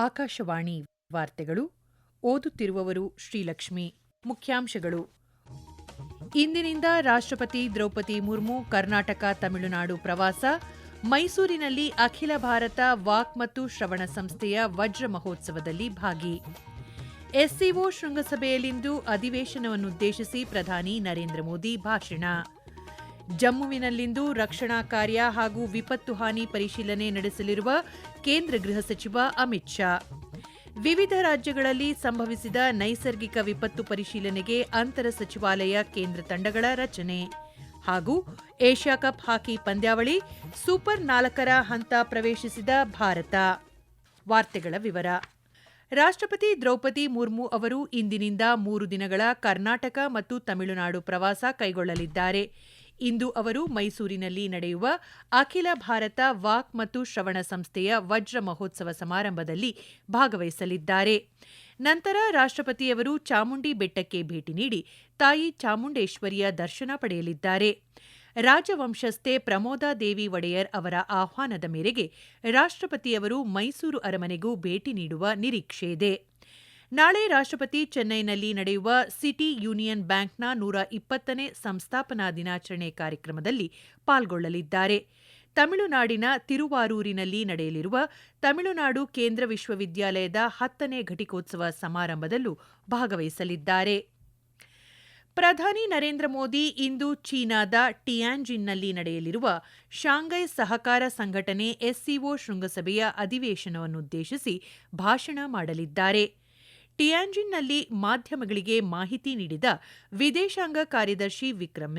ಆಕಾಶವಾಣಿ ವಾರ್ತೆಗಳು, ಓದುತ್ತಿರುವವರು ಶ್ರೀಲಕ್ಷ್ಮಿ, ಮುಖ್ಯಾಂಶಗಳು. ಇಂದಿನಿಂದ ರಾಷ್ಟ್ರಪತಿ ದ್ರೌಪದಿ ಮುರ್ಮು, ಕರ್ನಾಟಕ, ತಮಿಳುನಾಡು ಪ್ರವಾಸ, ಮೈಸೂರಿನಲ್ಲಿ ಅಖಿಲ ಭಾರತ ವಾಕ್ ಮತ್ತು ಶ್ರವಣ ಸಂಸ್ಥೆಯ ವಜ್ರ ಮಹೋತ್ಸವದಲ್ಲಿ ಭಾಗಿ. ಎಸ್ಸಿಒ ಶೃಂಗಸಭೆಯಲ್ಲಿಂದು ಅಧಿವೇಶನವನ್ನುದ್ದೇಶಿಸಿ ಪ್ರಧಾನಿ ನರೇಂದ್ರ ಮೋದಿ ಭಾಷಣ. ಜಮ್ಮುವಿನಲ್ಲಿಂದು ರಕ್ಷಣಾ ಕಾರ್ಯ ಹಾಗೂ ವಿಪತ್ತು ಹಾನಿ ಪರಿಶೀಲನೆ ನಡೆಸಲಿರುವ ಕೇಂದ್ರ ಗೃಹ ಸಚಿವ ಅಮಿತ್ ಶಾ. ವಿವಿಧ ರಾಜ್ಯಗಳಲ್ಲಿ ಸಂಭವಿಸಿದ ನೈಸರ್ಗಿಕ ವಿಪತ್ತು ಪರಿಶೀಲನೆಗೆ ಅಂತರ ಸಚಿವಾಲಯ ಕೇಂದ್ರ ತಂಡಗಳ ರಚನೆ ಹಾಗೂ ಏಷ್ಯಾ ಕಪ್ ಹಾಕಿ ಪಂದ್ಯಾವಳಿ ಸೂಪರ್ ನಾಲ್ಕರ ಹಂತ ಪ್ರವೇಶಿಸಿದ ಭಾರತ. ವಾರ್ತೆಗಳ ವಿವರ. ರಾಷ್ಟ್ರಪತಿ ದ್ರೌಪದಿ ಮುರ್ಮು ಅವರು ಇಂದಿನಿಂದ ಮೂರು ದಿನಗಳ ಕರ್ನಾಟಕ ಮತ್ತು ತಮಿಳುನಾಡು ಪ್ರವಾಸ ಕೈಗೊಳ್ಳಲಿದ್ದಾರೆ. ಇಂದು ಅವರು ಮೈಸೂರಿನಲ್ಲಿ ನಡೆಯುವ ಅಖಿಲ ಭಾರತ ವಾಕ್ ಮತ್ತು ಶ್ರವಣ ಸಂಸ್ಥೆಯ ವಜ್ರ ಮಹೋತ್ಸವ ಸಮಾರಂಭದಲ್ಲಿ ಭಾಗವಹಿಸಲಿದ್ದಾರೆ. ನಂತರ ರಾಷ್ಟ್ರಪತಿಯವರು ಚಾಮುಂಡಿ ಬೆಟ್ಟಕ್ಕೆ ಭೇಟಿ ನೀಡಿ ತಾಯಿ ಚಾಮುಂಡೇಶ್ವರಿಯ ದರ್ಶನ ಪಡೆಯಲಿದ್ದಾರೆ. ರಾಜವಂಶಸ್ಥೆ ಪ್ರಮೋದಾದೇವಿ ಒಡೆಯರ್ ಅವರ ಆಹ್ವಾನದ ಮೇರೆಗೆ ರಾಷ್ಟ್ರಪತಿಯವರು ಮೈಸೂರು ಅರಮನೆಗೂ ಭೇಟಿ ನೀಡುವ ನಿರೀಕ್ಷೆಯಿದೆ ನಾಳೆ ರಾಷ್ಟ್ರಪತಿ ಚೆನ್ನೈನಲ್ಲಿ ನಡೆಯುವ ಸಿಟಿ ಯೂನಿಯನ್ ಬ್ಯಾಂಕ್ನ ನೂರ ಇಪ್ಪತ್ತನೇ ಸಂಸ್ಥಾಪನಾ ದಿನಾಚರಣೆ ಕಾರ್ಯಕ್ರಮದಲ್ಲಿ ಪಾಲ್ಗೊಳ್ಳಲಿದ್ದಾರೆ. ತಮಿಳುನಾಡಿನ ತಿರುವಾರೂರಿನಲ್ಲಿ ನಡೆಯಲಿರುವ ತಮಿಳುನಾಡು ಕೇಂದ್ರ ವಿಶ್ವವಿದ್ಯಾಲಯದ ಹತ್ತನೇ ಘಟಿಕೋತ್ಸವ ಸಮಾರಂಭದಲ್ಲೂ ಭಾಗವಹಿಸಲಿದ್ದಾರೆ. ಪ್ರಧಾನಿ ನರೇಂದ್ರ ಮೋದಿ ಇಂದು ಚೀನಾದ ಟಿಯಾಂಜಿನ್ನಲ್ಲಿ ನಡೆಯಲಿರುವ ಶಾಂಘೈ ಸಹಕಾರ ಸಂಘಟನೆ ಎಸ್ಸಿಒ ಶೃಂಗಸಭೆಯ ಅಧಿವೇಶನವನ್ನುದ್ದೇಶಿಸಿ ಭಾಷಣ ಮಾಡಲಿದ್ದಾರೆ. ಟಿಯಾನ್ಜಿನ್ನಲ್ಲಿ ಮಾಧ್ಯಮಗಳಿಗೆ ಮಾಹಿತಿ ನೀಡಿದ ವಿದೇಶಾಂಗ ಕಾರ್ಯದರ್ಶಿ ವಿಕ್ರಮ್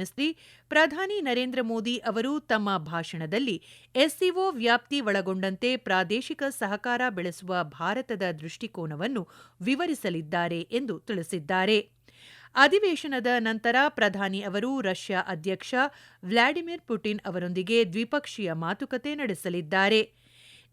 ಪ್ರಧಾನಿ ನರೇಂದ್ರ ಮೋದಿ ಅವರು ತಮ್ಮ ಭಾಷಣದಲ್ಲಿ ಎಸ್ಸಿಒ ವ್ಯಾಪ್ತಿ ಒಳಗೊಂಡಂತೆ ಪ್ರಾದೇಶಿಕ ಸಹಕಾರ ಬೆಳೆಸುವ ಭಾರತದ ದೃಷ್ಟಿಕೋನವನ್ನು ವಿವರಿಸಲಿದ್ದಾರೆ ಎಂದು ತಿಳಿಸಿದ್ದಾರೆ. ಅಧಿವೇಶನದ ನಂತರ ಪ್ರಧಾನಿ ಅವರು ರಷ್ಯಾ ಅಧ್ಯಕ್ಷ ವ್ಲಾಡಿಮಿರ್ ಪುಟಿನ್ ಅವರೊಂದಿಗೆ ದ್ವಿಪಕ್ಷೀಯ ಮಾತುಕತೆ ನಡೆಸಲಿದ್ದಾರೆ.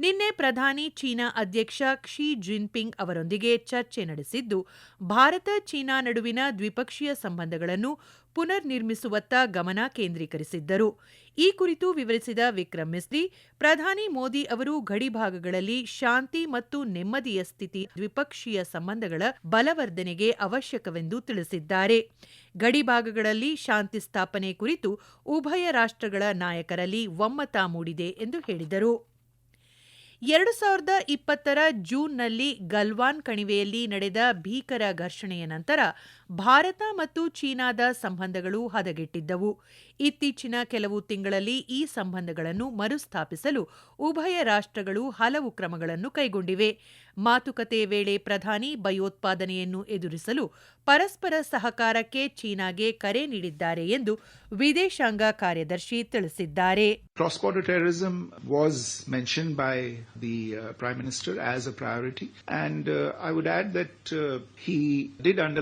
ನಿನ್ನೆ ಪ್ರಧಾನಿ ಚೀನಾ ಅಧ್ಯಕ್ಷ ಕ್ಷಿ ಜಿನ್ಪಿಂಗ್ ಅವರೊಂದಿಗೆ ಚರ್ಚೆ ನಡೆಸಿದ್ದು, ಭಾರತ ಚೀನಾ ನಡುವಿನ ದ್ವಿಪಕ್ಷೀಯ ಸಂಬಂಧಗಳನ್ನು ಪುನರ್ ನಿರ್ಮಿಸುವತ್ತ ಗಮನ ಕೇಂದ್ರೀಕರಿಸಿದ್ದರು. ಈ ಕುರಿತು ವಿವರಿಸಿದ ವಿಕ್ರಮ್ ಮಿಸ್ಲಿ ಪ್ರಧಾನಿ ಮೋದಿ ಅವರು ಗಡಿಭಾಗಗಳಲ್ಲಿ ಶಾಂತಿ ಮತ್ತು ನೆಮ್ಮದಿಯ ಸ್ಥಿತಿ, ದ್ವಿಪಕ್ಷೀಯ ಸಂಬಂಧಗಳ ಬಲವರ್ಧನೆಗೆ ಅವಶ್ಯಕವೆಂದು ತಿಳಿಸಿದ್ದಾರೆ. ಗಡಿಭಾಗಗಳಲ್ಲಿ ಶಾಂತಿ ಸ್ಥಾಪನೆ ಕುರಿತು ಉಭಯ ರಾಷ್ಟ್ರಗಳ ನಾಯಕರಲ್ಲಿ ಒಮ್ಮತ ಮೂಡಿದೆ ಎಂದು ಹೇಳಿದರು. ಎರಡು ಸಾವಿರದ ಇಪ್ಪತ್ತರ ಜೂನ್ನಲ್ಲಿ ಗಲ್ವಾನ್ ಕಣಿವೆಯಲ್ಲಿ ನಡೆದ ಭೀಕರ ಘರ್ಷಣೆಯ ನಂತರ ಭಾರತ ಮತ್ತು ಚೀನಾದ ಸಂಬಂಧಗಳು ಹದಗೆಟ್ಟಿದ್ದವು. ಇತ್ತೀಚಿನ ಕೆಲವು ತಿಂಗಳಲ್ಲಿ ಈ ಸಂಬಂಧಗಳನ್ನು ಮರುಸ್ಥಾಪಿಸಲು ಉಭಯ ರಾಷ್ಟ್ರಗಳು ಹಲವು ಕ್ರಮಗಳನ್ನು ಕೈಗೊಂಡಿವೆ. ಮಾತುಕತೆ ವೇಳೆ ಪ್ರಧಾನಿ ಭಯೋತ್ಪಾದನೆಯನ್ನು ಎದುರಿಸಲು ಪರಸ್ಪರ ಸಹಕಾರಕ್ಕೆ ಚೀನಾಗೆ ಕರೆ ನೀಡಿದ್ದಾರೆ ಎಂದು ವಿದೇಶಾಂಗ ಕಾರ್ಯದರ್ಶಿ ತಿಳಿಸಿದ್ದಾರೆ. Cross border terrorism was mentioned by the uh, Prime Minister as a priority, and uh,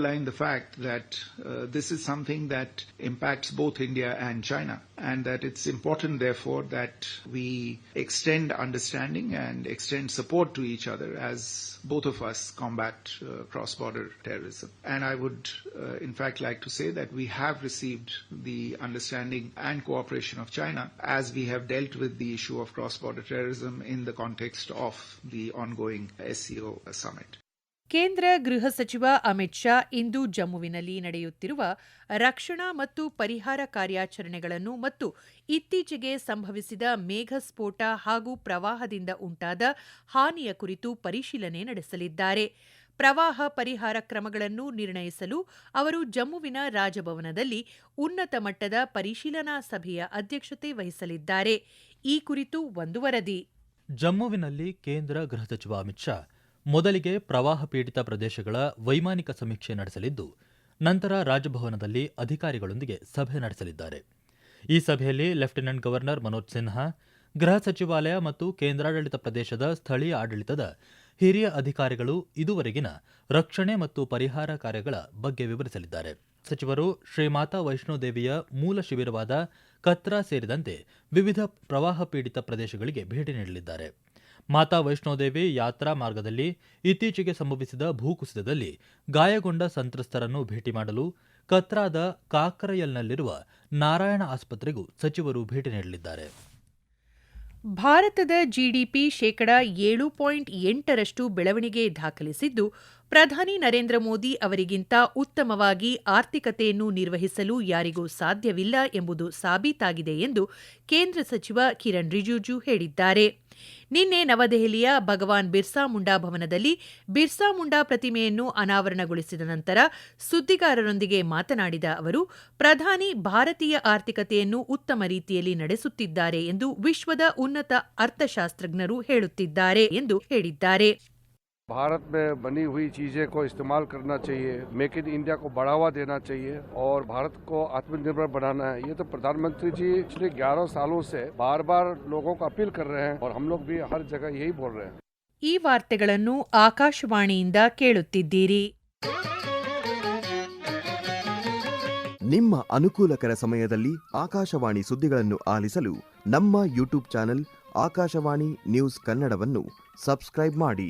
uh, that uh, this is something that impacts both India and China, and that it's important, therefore, that we extend understanding and extend support to each other as both of us combat uh, cross border terrorism. And I would, uh, in fact, like to say that we have received the understanding and cooperation of China as we have dealt with the issue of cross border terrorism in the context of the ongoing SCO summit. ಕೇಂದ್ರ ಗೃಹ ಸಚಿವ ಅಮಿತ್ ಶಾ ಇಂದು ಜಮ್ಮುವಿನಲ್ಲಿ ನಡೆಯುತ್ತಿರುವ ರಕ್ಷಣಾ ಮತ್ತು ಪರಿಹಾರ ಕಾರ್ಯಾಚರಣೆಗಳನ್ನು ಮತ್ತು ಇತ್ತೀಚೆಗೆ ಸಂಭವಿಸಿದ ಮೇಘಸ್ಫೋಟ ಹಾಗೂ ಪ್ರವಾಹದಿಂದ ಉಂಟಾದ ಹಾನಿಯ ಕುರಿತು ಪರಿಶೀಲನೆ ನಡೆಸಲಿದ್ದಾರೆ. ಪ್ರವಾಹ ಪರಿಹಾರ ಕ್ರಮಗಳನ್ನು ನಿರ್ಣಯಿಸಲು ಅವರು ಜಮ್ಮುವಿನ ರಾಜಭವನದಲ್ಲಿ ಉನ್ನತ ಮಟ್ಟದ ಪರಿಶೀಲನಾ ಸಭೆಯ ಅಧ್ಯಕ್ಷತೆ ವಹಿಸಲಿದ್ದಾರೆ. ಈ ಕುರಿತು ಒಂದು ವರದಿ. ಜಮ್ಮುವಿನಲ್ಲಿ ಕೇಂದ್ರ ಗೃಹ ಸಚಿವ ಅಮಿತ್ ಶಾ ಮೊದಲಿಗೆ ಪ್ರವಾಹ ಪೀಡಿತ ಪ್ರದೇಶಗಳ ವೈಮಾನಿಕ ಸಮೀಕ್ಷೆ ನಡೆಸಲಿದ್ದು, ನಂತರ ರಾಜಭವನದಲ್ಲಿ ಅಧಿಕಾರಿಗಳೊಂದಿಗೆ ಸಭೆ ನಡೆಸಲಿದ್ದಾರೆ. ಈ ಸಭೆಯಲ್ಲಿ ಲೆಫ್ಟಿನೆಂಟ್ ಗವರ್ನರ್ ಮನೋಜ್ ಸಿನ್ಹಾ, ಗೃಹ ಸಚಿವಾಲಯ ಮತ್ತು ಕೇಂದ್ರಾಡಳಿತ ಪ್ರದೇಶದ ಸ್ಥಳೀಯ ಆಡಳಿತದ ಹಿರಿಯ ಅಧಿಕಾರಿಗಳು ಇದುವರೆಗಿನ ರಕ್ಷಣೆ ಮತ್ತು ಪರಿಹಾರ ಕಾರ್ಯಗಳ ಬಗ್ಗೆ ವಿವರಿಸಲಿದ್ದಾರೆ. ಸಚಿವರು ಶ್ರೀಮಾತಾ ವೈಷ್ಣೋದೇವಿಯ ಮೂಲ ಶಿಬಿರವಾದ ಕತ್ರಾ ಸೇರಿದಂತೆ ವಿವಿಧ ಪ್ರವಾಹ ಪೀಡಿತ ಪ್ರದೇಶಗಳಿಗೆ ಭೇಟಿ ನೀಡಲಿದ್ದಾರೆ. ಮಾತಾ ವೈಷ್ಣೋದೇವಿ ಯಾತ್ರಾ ಮಾರ್ಗದಲ್ಲಿ ಇತ್ತೀಚೆಗೆ ಸಂಭವಿಸಿದ ಭೂಕುಸಿತದಲ್ಲಿ ಗಾಯಗೊಂಡ ಸಂತ್ರಸ್ತರನ್ನು ಭೇಟಿ ಮಾಡಲು ಕತ್ರಾದ ಕಾಕರಯಲ್ನಲ್ಲಿರುವ ನಾರಾಯಣ ಆಸ್ಪತ್ರೆಗೂ ಸಚಿವರು ಭೇಟಿ ನೀಡಲಿದ್ದಾರೆ. ಭಾರತದ ಜಿಡಿಪಿ ಶೇಕಡ ಏಳು ಪಾಯಿಂಟ್ ಎಂಟರಷ್ಟು ಬೆಳವಣಿಗೆ ದಾಖಲಿಸಿದ್ದು ಪ್ರಧಾನಿ ನರೇಂದ್ರ ಮೋದಿ ಅವರಿಗಿಂತ ಉತ್ತಮವಾಗಿ ಆರ್ಥಿಕತೆಯನ್ನು ನಿರ್ವಹಿಸಲು ಯಾರಿಗೂ ಸಾಧ್ಯವಿಲ್ಲ ಎಂಬುದು ಸಾಬೀತಾಗಿದೆ ಎಂದು ಕೇಂದ್ರ ಸಚಿವ ಕಿರಣ್ ರಿಜಿಜು ಹೇಳಿದ್ದಾರೆ. ನಿನ್ನೆ ನವದೆಹಲಿಯ ಭಗವಾನ್ ಬಿರ್ಸಾ ಮುಂಡಾ ಭವನದಲ್ಲಿ ಬಿರ್ಸಾ ಮುಂಡಾ ಪ್ರತಿಮೆಯನ್ನು ಅನಾವರಣಗೊಳಿಸಿದ ನಂತರ ಸುದ್ದಿಗಾರರೊಂದಿಗೆ ಮಾತನಾಡಿದ ಅವರು, ಪ್ರಧಾನಿ ಭಾರತೀಯ ಆರ್ಥಿಕತೆಯನ್ನು ಉತ್ತಮ ರೀತಿಯಲ್ಲಿ ನಡೆಸುತ್ತಿದ್ದಾರೆ ಎಂದು ವಿಶ್ವದ ಉನ್ನತ ಅರ್ಥಶಾಸ್ತ್ರಜ್ಞರು ಹೇಳುತ್ತಿದ್ದಾರೆ ಎಂದು ಹೇಳಿದ್ದಾರೆ. भारत में बनी हुई चीजें को इस्तेमाल करना चाहिए मेक इन इंडिया को बढ़ावा देना चाहिए और भारत को आत्मनिर्भर बनाना है ये तो प्रधानमंत्री जी पिछले 11 सालों से बार बार लोगों को अपील कर रहे हैं और हम लोग भी हर जगह यही बोल रहे हैं ಈ ವಾರ್ತೆಗಳನ್ನು ಆಕಾಶವಾಣಿಯಿಂದ ಕೇಳುತ್ತಿದ್ದೀರಿ ನಿಮ್ಮ ಅನುಕೂಲಕರ ಸಮಯದಲ್ಲಿ ಆಕಾಶವಾಣಿ ಸುದ್ದಿಗಳನ್ನು ಆಲಿಸಲು ನಮ್ಮ ಯೂಟ್ಯೂಬ್ ಚಾನೆಲ್ ಆಕಾಶವಾಣಿ ನ್ಯೂಸ್ ಕನ್ನಡವನ್ನು ಸಬ್ಸ್ಕ್ರೈಬ್ ಮಾಡಿ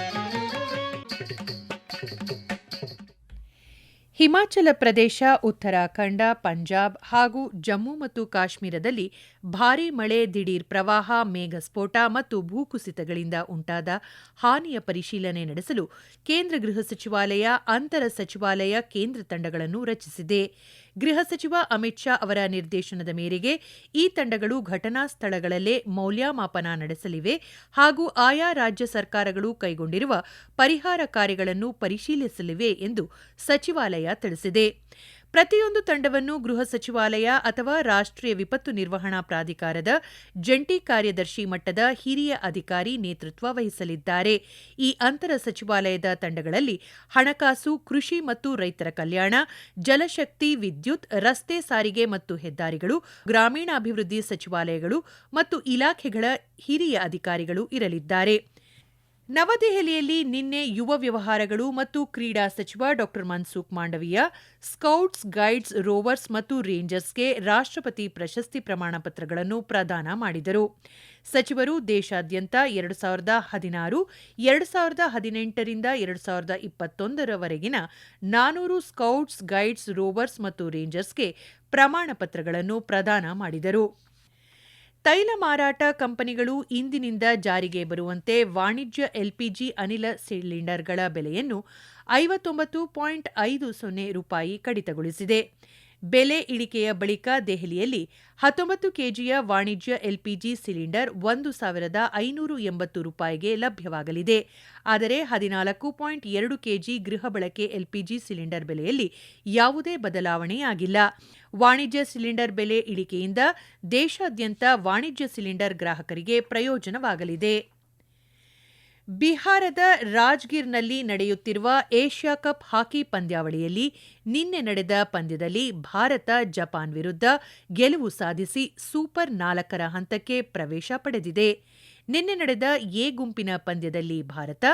ಹಿಮಾಚಲ ಪ್ರದೇಶ ಉತ್ತರಾಖಂಡ ಪಂಜಾಬ್ ಹಾಗೂ ಜಮ್ಮು ಮತ್ತು ಕಾಶ್ಮೀರದಲ್ಲಿ ಭಾರೀ ಮಳೆ, ದಿಢೀರ್ ಪ್ರವಾಹ, ಮೇಘ ಸ್ಫೋಟ ಮತ್ತು ಭೂಕುಸಿತಗಳಿಂದ ಉಂಟಾದ ಹಾನಿಯ ಪರಿಶೀಲನೆ ನಡೆಸಲು ಕೇಂದ್ರ ಗೃಹ ಸಚಿವಾಲಯ, ಅಂತರ ಸಚಿವಾಲಯ ಕೇಂದ್ರ ತಂಡಗಳನ್ನು ರಚಿಸಿದೆ. ಗೃಹ ಸಚಿವ ಅಮಿತ್ ಶಾ ಅವರ ನಿರ್ದೇಶನದ ಮೇರೆಗೆ ಈ ತಂಡಗಳು ಘಟನಾ ಸ್ಥಳಗಳಲ್ಲೇ ಮೌಲ್ಯಮಾಪನ ನಡೆಸಲಿವೆ ಹಾಗೂ ಆಯಾ ರಾಜ್ಯ ಸರ್ಕಾರಗಳು ಕೈಗೊಂಡಿರುವ ಪರಿಹಾರ ಕಾರ್ಯಗಳನ್ನು ಪರಿಶೀಲಿಸಲಿವೆ ಎಂದು ಸಚಿವಾಲಯ ತಿಳಿಸಿದೆ. ಪ್ರತಿಯೊಂದು ತಂಡವನ್ನು ಗೃಹ ಸಚಿವಾಲಯ ಅಥವಾ ರಾಷ್ಟ್ರೀಯ ವಿಪತ್ತು ನಿರ್ವಹಣಾ ಪ್ರಾಧಿಕಾರದ ಜಂಟಿ ಕಾರ್ಯದರ್ಶಿ ಮಟ್ಟದ ಹಿರಿಯ ಅಧಿಕಾರಿ ನೇತೃತ್ವ ವಹಿಸಲಿದ್ದಾರೆ. ಈ ಅಂತರ ಸಚಿವಾಲಯದ ತಂಡಗಳಲ್ಲಿ ಹಣಕಾಸು, ಕೃಷಿ ಮತ್ತು ರೈತರ ಕಲ್ಯಾಣ, ಜಲಶಕ್ತಿ, ವಿದ್ಯುತ್, ರಸ್ತೆ ಸಾರಿಗೆ ಮತ್ತು ಹೆದ್ದಾರಿಗಳು, ಗ್ರಾಮೀಣಾಭಿವೃದ್ಧಿ ಸಚಿವಾಲಯಗಳು ಮತ್ತು ಇಲಾಖೆಗಳ ಹಿರಿಯ ಅಧಿಕಾರಿಗಳು ಇರಲಿದ್ದಾರೆ. ನವದೆಹಲಿಯಲ್ಲಿ ನಿನ್ನೆ ಯುವ ವ್ಯವಹಾರಗಳು ಮತ್ತು ಕ್ರೀಡಾ ಸಚಿವ ಡಾ Mansukh Mandaviya, scouts, guides, rovers ಮತ್ತು ರೇಂಜರ್ಸ್ಗೆ ರಾಷ್ಟ್ರಪತಿ ಪ್ರಶಸ್ತಿ ಪ್ರಮಾಣ ಪತ್ರಗಳನ್ನು ಪ್ರದಾನ ಮಾಡಿದರು. ಸಚಿವರು ದೇಶಾದ್ಯಂತ ಎರಡು ಸಾವಿರದ ಹದಿನಾರು, ಎರಡು ಸಾವಿರದ ಹದಿನೆಂಟರಿಂದ ಎರಡು ಸಾವಿರದ ಇಪ್ಪತ್ತೊಂದರವರೆಗಿನ ನಾನೂರು ಸ್ಕೌಟ್ಸ್, ಗೈಡ್ಸ್, ರೋವರ್ಸ್ ಮತ್ತು ರೇಂಜರ್ಸ್ಗೆ ಪ್ರಮಾಣ ಪತ್ರಗಳನ್ನು ಪ್ರದಾನ ಮಾಡಿದರು. ತೈಲ ಮಾರಾಟ ಕಂಪನಿಗಳು ಇಂದಿನಿಂದ ಜಾರಿಗೆ ಬರುವಂತೆ ವಾಣಿಜ್ಯ ಎಲ್ಪಿಜಿ ಅನಿಲ ಸಿಲಿಂಡರ್ಗಳ ಬೆಲೆಯನ್ನು ಐವತ್ತೊಂಬತ್ತು ಪಾಯಿಂಟ್ ಐದು ಸೊನ್ನೆ ರೂಪಾಯಿ ಕಡಿತಗೊಳಿಸಿದೆ. ಬೆಲೆ ಇಳಿಕೆಯ ಬಳಿಕ ದೆಹಲಿಯಲ್ಲಿ ಹತ್ತೊಂಬತ್ತು ಕೆಜಿಯ ವಾಣಿಜ್ಯ ಎಲ್ಪಿಜಿ ಸಿಲಿಂಡರ್ ಒಂದು ಸಾವಿರದ ಐನೂರು ಎಂಬತ್ತು ರೂಪಾಯಿಗೆ ಲಭ್ಯವಾಗಲಿದೆ. ಆದರೆ ಹದಿನಾಲ್ಕು ಪಾಯಿಂಟ್ ಎರಡು ಕೆಜಿ ಗೃಹ ಬಳಕೆ ಎಲ್ಪಿಜಿ ಸಿಲಿಂಡರ್ ಬೆಲೆಯಲ್ಲಿ ಯಾವುದೇ ಬದಲಾವಣೆಯಾಗಿಲ್ಲ ವಾಣಿಜ್ಯ ಸಿಲಿಂಡರ್ ಬೆಲೆ ಇಳಿಕೆಯಿಂದ ದೇಶಾದ್ಯಂತ ವಾಣಿಜ್ಯ ಸಿಲಿಂಡರ್ ಗ್ರಾಹಕರಿಗೆ ಪ್ರಯೋಜನವಾಗಲಿದೆ. ಬಿಹಾರದ ರಾಜ್ಗಿರ್ನಲ್ಲಿ ನಡೆಯುತ್ತಿರುವ ಏಷ್ಯಾ ಕಪ್ ಹಾಕಿ ಪಂದ್ಯಾವಳಿಯಲ್ಲಿ ನಿನ್ನೆ ನಡೆದ ಪಂದ್ಯದಲ್ಲಿ ಭಾರತ ಜಪಾನ್ ವಿರುದ್ಧ ಗೆಲುವು ಸಾಧಿಸಿ ಸೂಪರ್ ನಾಲ್ಕರ ಹಂತಕ್ಕೆ ಪ್ರವೇಶ ಪಡೆದಿದೆ. ನಿನ್ನೆ ನಡೆದ ಎ ಗುಂಪಿನ ಪಂದ್ಯದಲ್ಲಿ ಭಾರತ,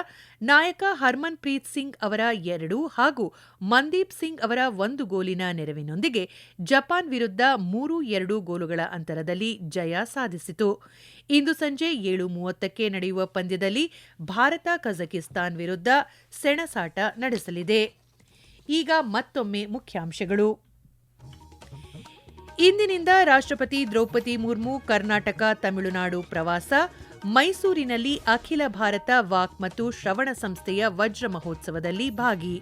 ನಾಯಕ ಹರ್ಮನ್ ಪ್ರೀತ್ ಸಿಂಗ್ ಅವರ ಎರಡು ಹಾಗೂ ಮಂದೀಪ್ ಸಿಂಗ್ ಅವರ ಒಂದು ಗೋಲಿನ ನೆರವಿನೊಂದಿಗೆ ಜಪಾನ್ ವಿರುದ್ಧ ಮೂರು ಎರಡು ಗೋಲುಗಳ ಅಂತರದಲ್ಲಿ ಜಯ ಸಾಧಿಸಿತು. ಇಂದು ಸಂಜೆ ಏಳು ಮೂವತ್ತಕ್ಕೆ ನಡೆಯುವ ಪಂದ್ಯದಲ್ಲಿ ಭಾರತ, ಕಜಕಿಸ್ತಾನ್ ವಿರುದ್ಧ ಸೆಣಸಾಟ ನಡೆಸಲಿದೆ. ಈಗ ಮತ್ತೊಮ್ಮೆ ಮುಖ್ಯಾಂಶಗಳು. ಇಂದಿನಿಂದ ರಾಷ್ಟ್ರಪತಿ ದ್ರೌಪದಿ ಮುರ್ಮು, ಕರ್ನಾಟಕ, ತಮಿಳುನಾಡು ಪ್ರವಾಸ ಮೈಸೂರಿನಲ್ಲಿ ಅಖಿಲ ಭಾರತ ವಾಕ್ ಮತ್ತು ಶ್ರವಣ ಸಂಸ್ಥೆಯ ವಜ್ರ ಮಹೋತ್ಸವದಲ್ಲಿ ಭಾಗಿ.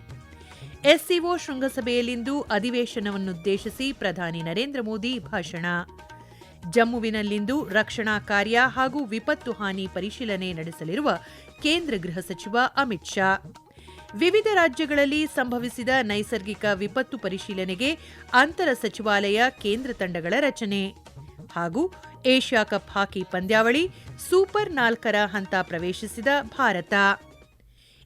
ಎಸ್ಸಿಒ ಶೃಂಗಸಭೆಯಲ್ಲಿಂದು ಅಧಿವೇಶನವನ್ನುದ್ದೇಶಿಸಿ ಪ್ರಧಾನಿ ನರೇಂದ್ರ ಮೋದಿ ಭಾಷಣ. ಜಮ್ಮುವಿನಲ್ಲಿಂದು ರಕ್ಷಣಾ ಕಾರ್ಯ ಹಾಗೂ ವಿಪತ್ತು ಹಾನಿ ಪರಿಶೀಲನೆ ನಡೆಸಲಿರುವ ಕೇಂದ್ರ ಗೃಹ ಸಚಿವ ಅಮಿತ್ ಶಾ. ವಿವಿಧ ರಾಜ್ಯಗಳಲ್ಲಿ ಸಂಭವಿಸಿದ ನೈಸರ್ಗಿಕ ವಿಪತ್ತು ಪರಿಶೀಲನೆಗೆ ಅಂತರ ಸಚಿವಾಲಯ ಕೇಂದ್ರ ತಂಡಗಳ ರಚನೆ. ಹಾಗೂ ಏಷ್ಯಾ ಕಪ್ ಹಾಕಿ ಪಂದ್ಯಾವಳಿ ಸೂಪರ್ ನಾಲ್ಕರ ಹಂತ ಪ್ರವೇಶಿಸಿದ ಭಾರತ.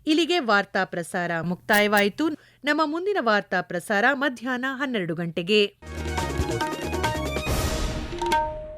ಇಲ್ಲಿಗೆ ವಾರ್ತಾ ಪ್ರಸಾರ ಮುಕ್ತಾಯವಾಯಿತು. ನಮ್ಮ ಮುಂದಿನ ವಾರ್ತಾ ಪ್ರಸಾರ ಮಧ್ಯಾಹ್ನ ಹನ್ನೆರಡು ಗಂಟೆಗೆ.